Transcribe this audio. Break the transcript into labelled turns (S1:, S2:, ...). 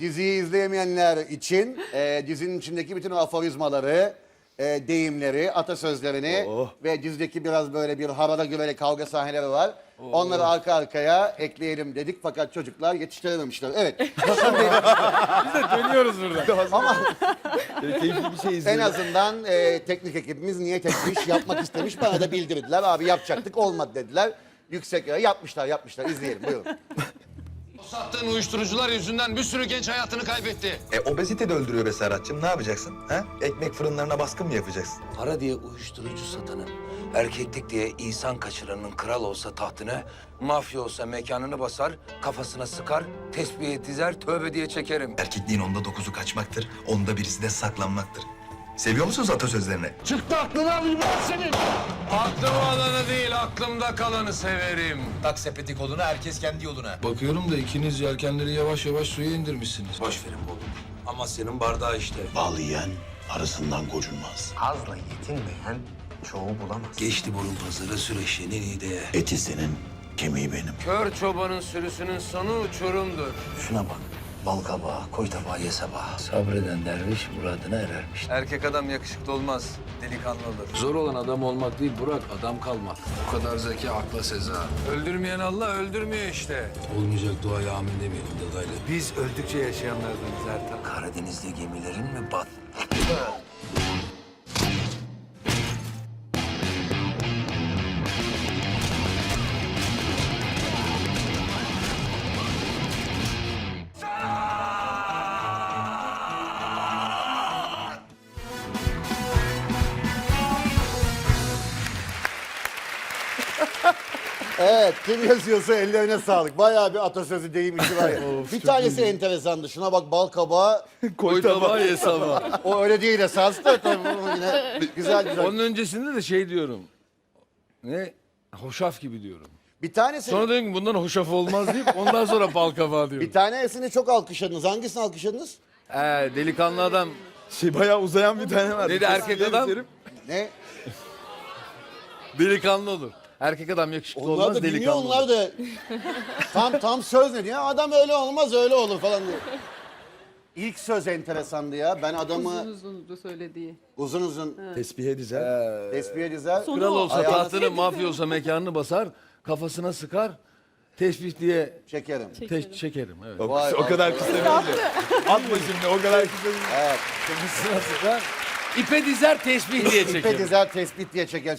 S1: Diziyi izleyemeyenler için e, dizinin içindeki bütün aforizmaları, e, deyimleri, atasözlerini ve dizideki biraz böyle bir harada güvele kavga sahneleri var. Onları arka arkaya ekleyelim dedik fakat çocuklar yetiştirememişler. Evet.
S2: Dönüyoruz burada.
S1: Ama
S3: Böyle keyifli bir şey
S1: en azından e, teknik ekibimiz niyet etmiş, yapmak istemiş. Bana da bildirdiler. Abi yapacaktık olmadı dediler. Yüksek yapmışlar yapmışlar. İzleyelim buyurun.
S4: Sattığın uyuşturucular yüzünden bir sürü genç hayatını kaybetti.
S5: E obezite de öldürüyor be Serhat'cığım. Ne yapacaksın? Ha? Ekmek fırınlarına baskın mı yapacaksın?
S6: Para diye uyuşturucu satanın, erkeklik diye insan kaçıranın kral olsa tahtını, mafya olsa mekanını basar, kafasına sıkar, tesbih dizer, tövbe diye çekerim.
S5: Erkekliğin onda dokuzu kaçmaktır, onda birisi de saklanmaktır. Seviyor musunuz atasözlerini?
S4: Çıktı aklına bilmez senin. Aklım olanı değil, aklımda kalanı severim.
S6: Tak sepeti koluna, herkes kendi yoluna.
S2: Bakıyorum da ikiniz yelkenleri yavaş yavaş suya indirmişsiniz.
S6: Boş verin oğlum. Amasya'nın bardağı işte.
S7: Bal yiyen arasından gocunmaz.
S8: Azla yetinmeyen çoğu bulamaz.
S6: Geçti burun pazarı süreçlenin ideye.
S7: Eti senin, kemiği benim.
S4: Kör çobanın sürüsünün sonu uçurumdur.
S7: Şuna bak. Bal kabağı, koy tabağı, ye sabah.
S6: Sabreden derviş muradına erermiş.
S4: Erkek adam yakışıklı olmaz, delikanlı olur.
S2: Zor olan adam olmak değil Burak, adam kalmak. Bu kadar zeki akla seza.
S4: Öldürmeyen Allah öldürmüyor işte.
S2: Olmayacak duaya amin demeyelim dadaylı.
S4: Biz öldükçe yaşayanlardanız Ertan.
S6: Karadeniz'de gemilerin mi bat?
S1: Evet kim yazıyorsa ellerine sağlık. Bayağı bir atasözü deyim işi var ya. bir tanesi enteresandı. Şuna bak bal kabağı.
S2: Koy tabağı ye sabah.
S1: O öyle değil esas da tabii bu yine güzel güzel.
S2: Onun öncesinde de şey diyorum. Ne? Hoşaf gibi diyorum.
S1: Bir tanesi
S2: Sonra diyorum ki bundan hoşaf olmaz deyip ondan sonra bal kabağı diyorum.
S1: bir tanesini çok alkışladınız. Hangisini alkışladınız?
S2: Ee, delikanlı adam
S3: Şey bayağı uzayan bir tane var.
S2: Dedi erkek adam?
S1: Ne?
S2: delikanlı olur. Erkek adam yakışıklı
S1: Onlar
S2: olmaz
S1: da bilmiyor
S2: delikanlı
S1: onlar da tam tam söz ne diyor? Adam öyle olmaz öyle olur falan diyor. İlk söz enteresandı ya. Ben adamı
S9: Uzun söylediği.
S1: uzun uzun
S3: Tespihe dizer.
S1: tespihe dizer.
S2: Kral olsa
S1: Ayağına
S2: tahtını, mafya olsa mekanını basar, kafasına sıkar, tesbih diye
S1: çekerim.
S2: te- çekerim. Evet.
S3: O,
S1: Vay,
S3: o kadar kısa değil. Atma şimdi o kadar kısa değil.
S1: Evet.
S2: Kafasına sıkar, ipe dizer, tesbih diye
S1: İpe
S2: çekerim.
S1: dizer tespit diye çeker.